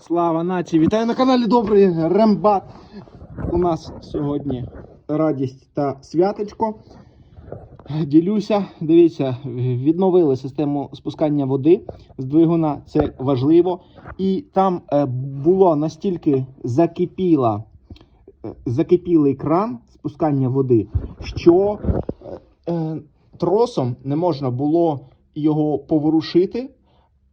Слава нації! Вітаю на каналі Добрий Рембат. У нас сьогодні радість та святочко. Ділюся, дивіться, відновили систему спускання води з двигуна. Це важливо. І там е, було настільки закипіла, е, закипілий кран спускання води, що е, тросом не можна було його поворушити.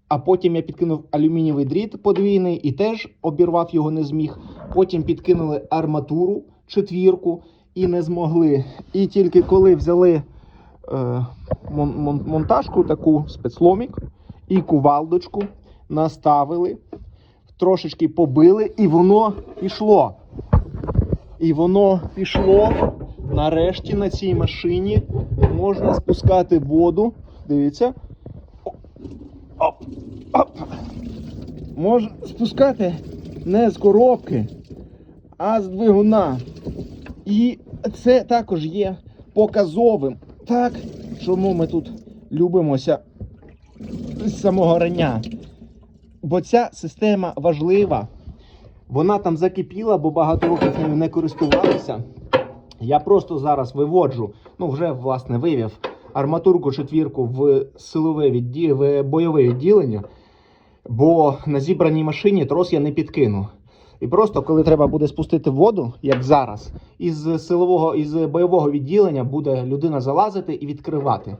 А потім я підкинув алюмінієвий дріт подвійний і теж обірвав його не зміг. Потім підкинули арматуру четвірку і не змогли. І тільки коли взяли е, мон- мон- монтажку, таку спецломік і кувалдочку, наставили, трошечки побили, і воно пішло. І воно пішло. Нарешті на цій машині можна спускати воду. Дивіться. Оп. Можна спускати не з коробки, а з двигуна. І це також є показовим. Так, чому ми тут любимося з самого рання. Бо ця система важлива. Вона там закипіла, бо багато років нею не користувалися. Я просто зараз виводжу, ну вже власне вивів арматурку четвірку в силове відді... в бойове відділення, бо на зібраній машині трос я не підкину. І просто коли треба буде спустити воду, як зараз, із силового із бойового відділення буде людина залазити і відкривати.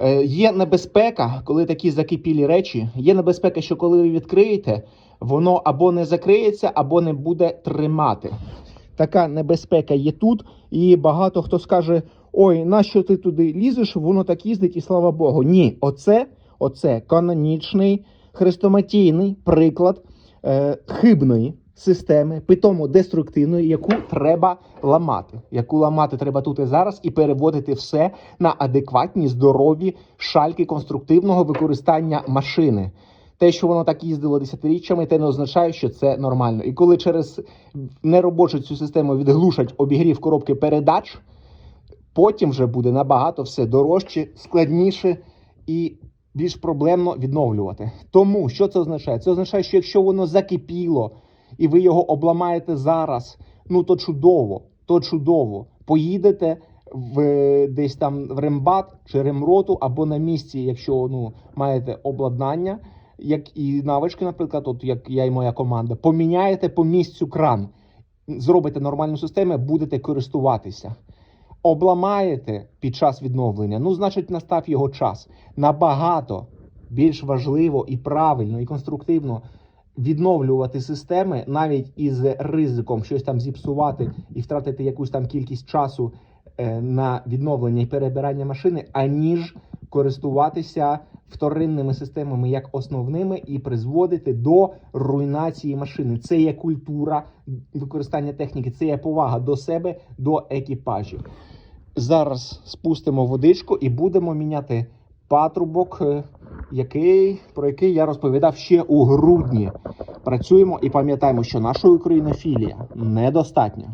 Е, є небезпека, коли такі закипілі речі. Є небезпека, що коли ви відкриєте, воно або не закриється, або не буде тримати. Така небезпека є тут, і багато хто скаже: ой, нащо ти туди лізеш? Воно так їздить, і слава Богу. Ні, оце, оце канонічний хрестоматійний приклад е, хибної системи, питомо деструктивної, яку треба ламати. Яку ламати треба тут і зараз і переводити все на адекватні, здорові шальки конструктивного використання машини. Те, що воно так їздило десятиріччями, те не означає, що це нормально. І коли через неробочу цю систему відглушать обігрів коробки передач, потім вже буде набагато все дорожче, складніше і більш проблемно відновлювати. Тому що це означає? Це означає, що якщо воно закипіло і ви його обламаєте зараз, ну то чудово, то чудово. Поїдете в десь там в рембат чи ремроту, або на місці, якщо ну маєте обладнання, як і навички, наприклад, от як я і моя команда, поміняєте по місцю кран, зробите нормальну систему, будете користуватися. Обламаєте під час відновлення, ну, значить, настав його час. Набагато більш важливо і правильно, і конструктивно відновлювати системи навіть із ризиком щось там зіпсувати і втратити якусь там кількість часу е, на відновлення і перебирання машини, аніж користуватися вторинними системами як основними і призводити до руйнації машини. Це є культура використання техніки, це є повага до себе, до екіпажів. Зараз спустимо водичку і будемо міняти патрубок, е, який, про який я розповідав ще у грудні. Працюємо і пам'ятаємо, що нашої українофілія недостатньо.